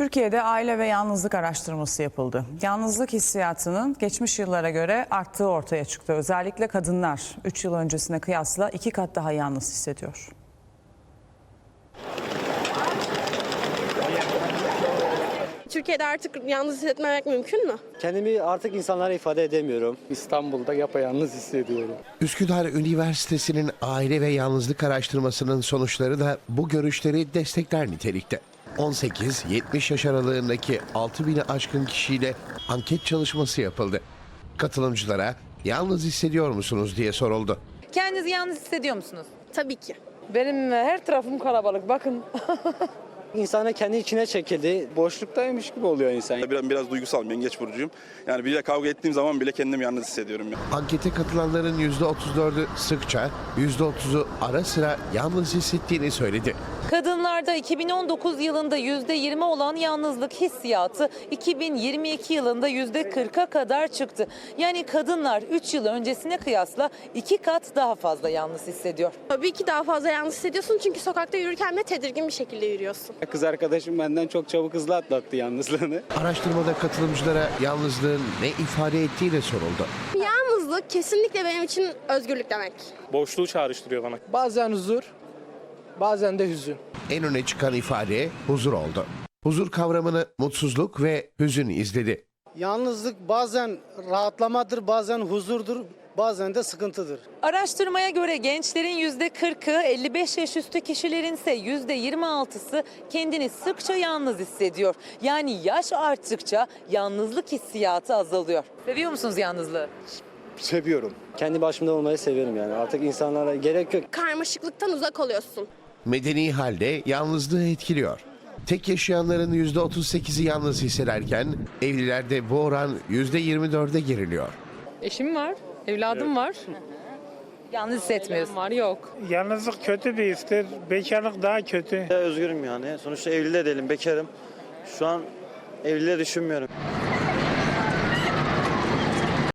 Türkiye'de aile ve yalnızlık araştırması yapıldı. Yalnızlık hissiyatının geçmiş yıllara göre arttığı ortaya çıktı. Özellikle kadınlar 3 yıl öncesine kıyasla iki kat daha yalnız hissediyor. Türkiye'de artık yalnız hissetmemek mümkün mü? Kendimi artık insanlara ifade edemiyorum. İstanbul'da yapayalnız hissediyorum. Üsküdar Üniversitesi'nin aile ve yalnızlık araştırmasının sonuçları da bu görüşleri destekler nitelikte. 18-70 yaş aralığındaki 6000'i aşkın kişiyle anket çalışması yapıldı. Katılımcılara yalnız hissediyor musunuz diye soruldu. Kendinizi yalnız hissediyor musunuz? Tabii ki. Benim her tarafım kalabalık bakın. İnsana kendi içine çekildi. Boşluktaymış gibi oluyor insan. Biraz, biraz duygusal, yengeç burcuyum. Yani biriyle kavga ettiğim zaman bile kendimi yalnız hissediyorum. Ya. Ankete katılanların %34'ü sıkça, %30'u ara sıra yalnız hissettiğini söyledi. Kadınlarda 2019 yılında %20 olan yalnızlık hissiyatı 2022 yılında %40'a kadar çıktı. Yani kadınlar 3 yıl öncesine kıyasla 2 kat daha fazla yalnız hissediyor. Tabii ki daha fazla yalnız hissediyorsun çünkü sokakta yürürken de tedirgin bir şekilde yürüyorsun. Kız arkadaşım benden çok çabuk hızlı atlattı yalnızlığını. Araştırmada katılımcılara yalnızlığın ne ifade ettiği de soruldu. Yalnızlık kesinlikle benim için özgürlük demek. boşluğu çağrıştırıyor bana. Bazen huzur, bazen de hüzün. En öne çıkan ifade huzur oldu. Huzur kavramını mutsuzluk ve hüzün izledi. Yalnızlık bazen rahatlamadır, bazen huzurdur, bazen de sıkıntıdır. Araştırmaya göre gençlerin %40'ı, 55 yaş üstü kişilerin ise %26'sı kendini sıkça yalnız hissediyor. Yani yaş arttıkça yalnızlık hissiyatı azalıyor. Seviyor musunuz yalnızlığı? Seviyorum. Kendi başımda olmayı seviyorum yani. Artık insanlara gerek yok. Karmaşıklıktan uzak oluyorsun. Medeni halde yalnızlığı etkiliyor. Tek yaşayanların %38'i yalnız hissederken evlilerde bu oran %24'e geriliyor. Eşim var, evladım var. Yalnız hissetmiyorsun. Var yok. Yalnızlık kötü bir histir, bekarlık daha kötü. Özgürüm yani. Sonuçta evli de değilim, bekarım. Şu an evliliği düşünmüyorum.